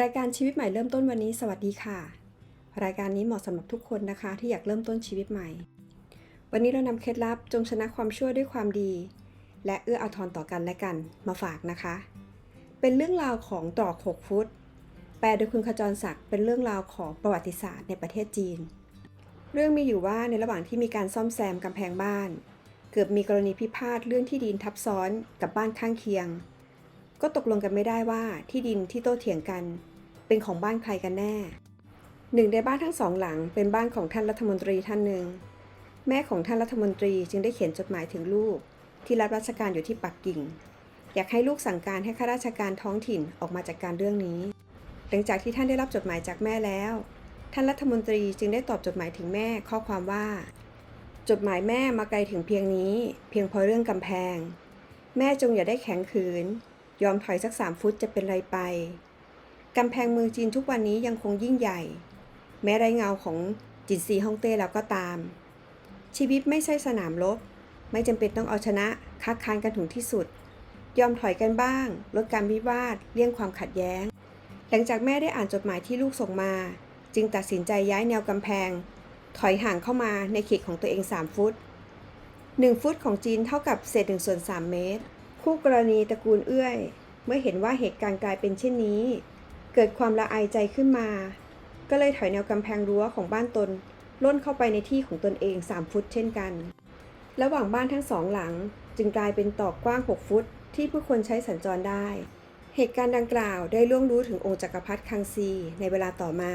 รายการชีวิตใหม่เริ่มต้นวันนี้ สวัสดีค่ะ รายการนี้เหมาะสำหรับทุกคนนะคะ ที่อยากเริ่มต้นชีวิตใหม่ วันนี้เรานำเคล็ดลับจงชนะความชั่วด้วยความดี และเอื้ออาทรต่อกันและกันมาฝากนะคะ เป็นเรื่องราวของตรอกหกฟุต แปลโดยคุณขจรศักดิ์เป็นเรื่องราวของประวัติศาสตร์ในประเทศจีน เรื่องมีอยู่ว่าในระหว่างที่มีการซ่อมแซมกำแพงบ้าน เกือบมีกรณีพิพาทเรื่องที่ดินทับซ้อนกับบ้านข้างเคียง ก็ตกลงกันไม่ได้ว่าที่ดินที่โต้เถียงกัน เป็นของบ้านใครกันแน่ หนึ่งในบ้านทั้งสองหลังเป็นบ้านของท่านรัฐมนตรีท่านหนึ่ง แม่ของท่านรัฐมนตรีจึงได้เขียนจดหมายถึงลูก ที่รับราชการอยู่ที่ปักกิ่ง อยากให้ลูกสั่งการให้ข้าราชการท้องถิ่นออกมาจัดการเรื่องนี้ หลังจากที่ท่านได้รับจดหมายจากแม่แล้ว ท่านรัฐมนตรีจึงได้ตอบจดหมายถึงแม่ข้อความว่า จดหมายแม่มาไกลถึงเพียงนี้ เพียงพราะเรื่องกำแพง แม่จงอย่าได้แข็งขืน ยอมถอยสักสามฟุตจะเป็นไรไป กำแพงเมืองจีนทุกวันนี้ยังคงยิ่งใหญ่ แม้ไรเงาของจินซีฮ่องเต้แล้วก็ตาม ชีวิตไม่ใช่สนามรบ ไม่จำเป็นต้องเอาชนะคัดค้านกันถึงที่สุด ยอมถอยกันบ้าง ลดการวิวาท เลี่ยงความขัดแย้ง หลังจากแม่ได้อ่านจดหมายที่ลูกส่งมา จึงตัดสินใจย้ายแนวกำแพง ถอยห่างเข้ามาในเขตของตัวเอง 3 ฟุต 1 ฟุตของจีนเท่ากับเศษ1ส่วน3เมตร คู่กรณีตระกูลเอื้อย เมื่อเห็นว่าเหตุการณ์กลายเป็นเช่นนี้ เกิดความละอายใจขึ้นมา ก็เลยถอยแนวกำแพงรั้วของบ้านตนล่นเข้าไปในที่ของตนเอง 3 ฟุตเช่นกัน ระหว่างบ้านทั้งสองหลังจึงกลายเป็นตอกกว้าง 6 ฟุต ที่ผู้คนใช้สัญจรได้ เหตุการณ์ดังกล่าวได้ล่วงรู้ถึงองค์จักรพรรดิคังซีในเวลาต่อมา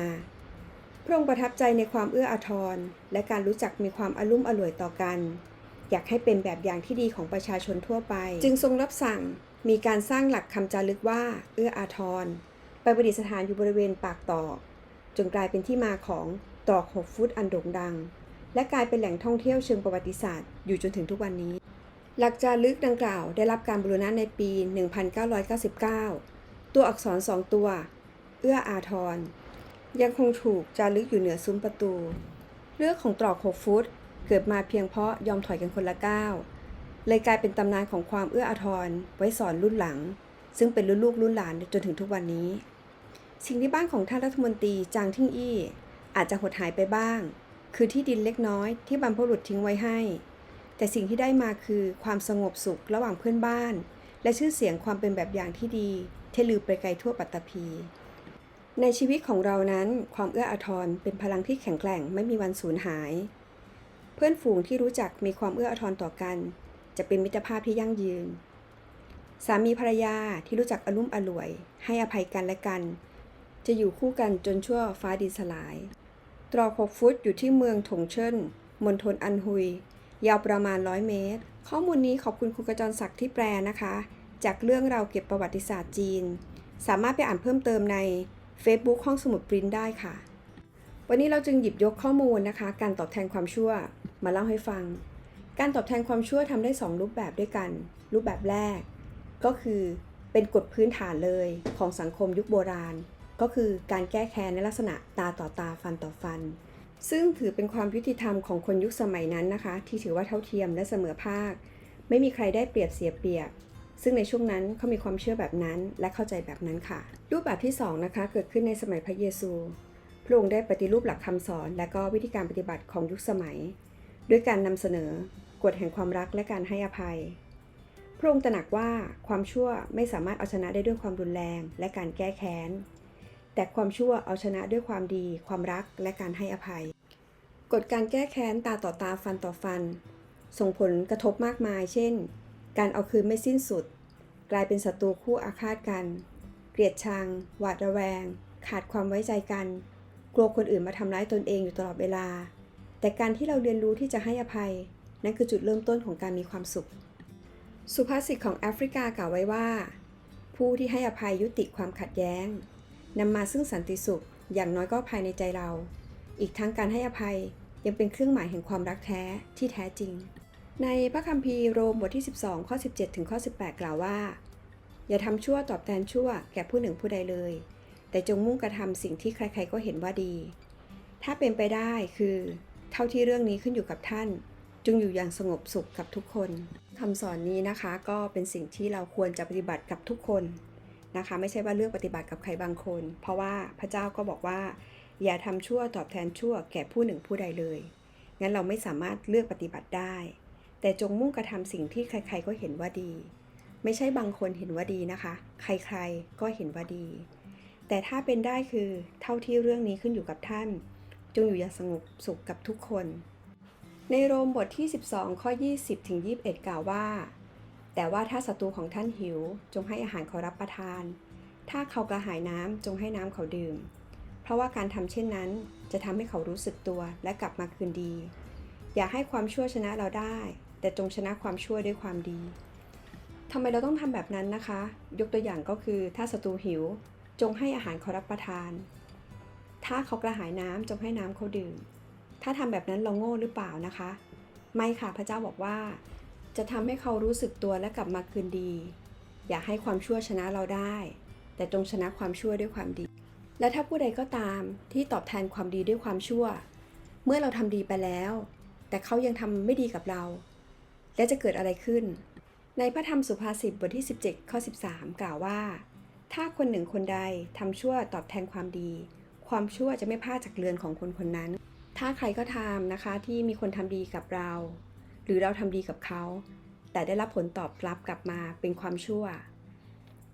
พระองค์ประทับใจในความเอื้ออาทร และการรู้จักมีความอารุ่มอร่วยต่อกัน อยากให้เป็นแบบอย่างที่ดีของประชาชนทั่วไป จึงทรงรับสั่งมีการสร้างหลักคำจารึกว่า เอื้ออาทร ไปประดิษฐานอยู่บริเวณปากตอกจนกลายเป็นที่มาของตอกหกฟุตอันโด่งดัง และกลายเป็นแหล่งท่องเที่ยวเชิงประวัติศาสตร์อยู่จนถึงทุกวันนี้ หลักจารึกดังกล่าวได้รับการบูรณะในปี 1999 ตัวอักษรสองตัว เอื้ออาทร ยังคงถูกจารึกอยู่เหนือซุ้มประตู เรื่องของตรอก6ฟุต เกิดมาเพียงเพราะยอมถอยกันคนละก้าวเลยกลายเป็นตำนานของความเอื้ออาทรไว้สอนรุ่นหลัง ซึ่งเป็นรุ่นลูกรุ่นหลานจนถึงทุกวันนี้ สิ่งที่บ้านของท่านรัฐมนตรีจางทิ้งอี้ อาจจะหดหายไปบ้าง คือที่ดินเล็กน้อยที่บรรพบุรุษทิ้งไว้ให้ แต่สิ่งที่ได้มาคือความสงบสุขระหว่างเพื่อนบ้าน และชื่อเสียงความเป็นแบบอย่างที่ดีที่ลือไปไกลทั่วปัตตภีในชีวิตของเรานั้น ความเอื้ออาทรเป็นพลังที่แข็งแกร่งไม่มีวันสูญหาย เพื่อนฝูงที่รู้จักมีความเอื้ออาทรต่อกัน จะเป็นมิตรภาพที่ยั่งยืน สามีภรรยาที่รู้จักอารมุ่มอร่วย ให้อภัยกันและกัน จะอยู่คู่กันจนชั่วฟ้าดินสลาย ตรอกหกฟุตอยู่ที่เมืองถงเชิ่นมณฑลอันฮุย ยาวประมาณ 100 เมตร ข้อมูลนี้ขอบคุณคุณกระจรศักดิ์ที่แปลนะคะ จากเรื่องเราเก็บประวัติศาสตร์จีน สามารถไปอ่านเพิ่มเติมใน Facebook ห้องสมุดปริ้นได้ค่ะ วันนี้เราจึงหยิบยกข้อมูลนะคะ การตอบแทนความชั่ว มาเล่าให้ฟัง การตอบแทนความชั่วทำได้ 2 รูปแบบด้วยกัน รูปแบบแรก ก็คือเป็นกฎพื้นฐานเลยของสังคมยุคโบราณ ก็คือการแก้แค้นในลักษณะตาต่อตาฟันต่อฟัน ซึ่งถือเป็นความยุติธรรมของคนยุคสมัยนั้นนะคะ ที่ถือว่าเท่าเทียมและเสมอภาค ไม่มีใครได้เปรียบเสียเปรียบซึ่งในช่วงนั้นเขามีความเชื่อแบบนั้นและเข้าใจแบบนั้นค่ะ รูปแบบที่2นะคะเกิดขึ้นในสมัยพระเยซู พระองค์ได้ปฏิรูปหลักคำสอน และก็วิธีการปฏิบัติของยุคสมัย ด้วยการนำเสนอกฎแห่งความรักและการให้อภัย พระองค์ตระหนักว่าความชั่วไม่สามารถเอาชนะได้ด้วยความรุนแรงและการแก้แค้น แต่ความชั่วเอาชนะด้วยความดี ความรักและการให้อภัย กฎการแก้แค้นตาต่อตาฟันต่อฟัน ส่งผลกระทบมากมาย เช่น การเอาคืนไม่สิ้นสุด กลายเป็นศัตรูคู่อาฆาตกัน เกลียดชัง หวาดระแวง ขาดความไว้ใจกัน กลัวคนอื่นมาทำร้ายตนเองอยู่ตลอดเวลา แต่การที่เราเรียนรู้ที่จะให้อภัย นั่นคือจุดเริ่มต้นของการมีความสุข สุภาษิตของแอฟริกากล่าวไว้ว่า ผู้ที่ให้อภัยยุติความขัดแย้งนำมาซึ่งสันติสุขอย่างน้อยก็ภายในใจเรา อีกทั้งการให้อภัยยังเป็นเครื่องหมายแห่งความรักแท้ที่แท้จริง ในพระคัมภีร์โรมบทที่ 12 ข้อ 17 ถึงข้อ 18 กล่าวว่า อย่าทำชั่วตอบแทนชั่วแก่ผู้หนึ่งผู้ใดเลย แต่จงมุ่งกระทำสิ่งที่ใครๆก็เห็นว่าดี ถ้าเป็นไปได้คือ ท่าที่เรื่องนี้ขึ้นอยู่กับท่านจงอยู่อย่างสงบสุขกับทุกคนคำสอนนี้นะคะก็เป็นสิ่งที่เราควรจะปฏิบัติกับทุกคนนะคะ ไม่ใช่ว่าเลือกปฏิบัติกับใครบางคน เพราะว่าพระเจ้าก็บอกว่า อย่าทำชั่วตอบแทนชั่วแก่ผู้หนึ่งผู้ใดเลย งั้นเราไม่สามารถเลือกปฏิบัติได้ แต่จงมุ่งกระทำสิ่งที่ใครๆก็เห็นว่าดี ไม่ใช่บางคนเห็นว่าดีนะคะ ใครๆก็เห็นว่าดี แต่ถ้าเป็นได้คือเท่าที่เรื่องนี้ขึ้นอยู่กับท่าน จงอยู่อย่างสงบสุขกับทุกคน ในโรมบทที่ 12 ข้อ 20 ถึง 21 กล่าวว่า แต่ว่าถ้าศัตรูของท่านหิว จงให้อาหารเขารับประทาน ถ้าเขากระหายน้ำจงให้น้ำเขาดื่ม เพราะว่าการทำเช่นนั้นจะทำให้เขารู้สึกตัวและกลับมาคืนดี อย่าให้ความชั่วชนะเราได้ แต่จงชนะความชั่วด้วยความดีทำไมเราต้องทำแบบนั้นนะคะ ยกตัวอย่างก็คือถ้าศัตรูหิว จงให้อาหารเขารับประทาน ถ้าเขากระหายน้ำจงให้น้ำเขาดื่ม ถ้าทำแบบนั้นเราโง่หรือเปล่านะคะ ไม่ค่ะพระเจ้าบอกว่า จะทำให้เขารู้สึกตัวและกลับมาคืนดี อย่าให้ความชั่วชนะเราได้ แต่จงชนะความชั่วด้วยความดี และถ้าผู้ใดก็ตามที่ตอบแทนความดีด้วยความชั่ว เมื่อเราทำดีไปแล้ว แต่เขายังทำไม่ดีกับเรา และจะเกิดอะไรขึ้น ในพระธรรมสุภาษิตบทที่ 17ข้อ13 กล่าวว่า ถ้าคนหนึ่งคนใดทำชั่วตอบแทนความดี ความชั่วจะไม่พลาดจากเรือนของคนคนนั้น ถ้าใครก็ทำนะคะที่มีคนทำดีกับเรา หรือเราทำดีกับเขา แต่ได้รับผลตอบรับกลับมาเป็นความชั่ว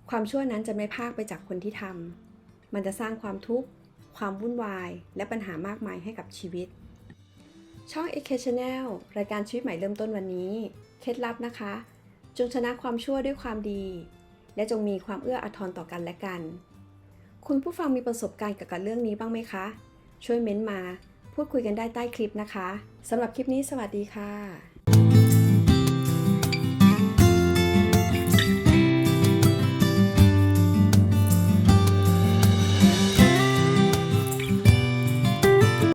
ความชั่วนั้นจะไม่พากไปจากคนที่ทำมันจะสร้างความทุกข์ ความวุ่นวาย และปัญหามากมายให้กับชีวิต ช่อง AK Channel รายการชีวิตใหม่เริ่มต้นวันนี้ เคล็ดลับนะคะ จงชนะความชั่วด้วยความดี และจงมีความเอื้ออาทรต่อกันและกัน คุณผู้ฟังมีประสบการณ์เกี่ยวกับเรื่องนี้บ้างไหมคะ ช่วยเม้นต์มา พูดคุยกันได้ใต้คลิปนะคะสำหรับคลิปนี้สวัสดีค่ะ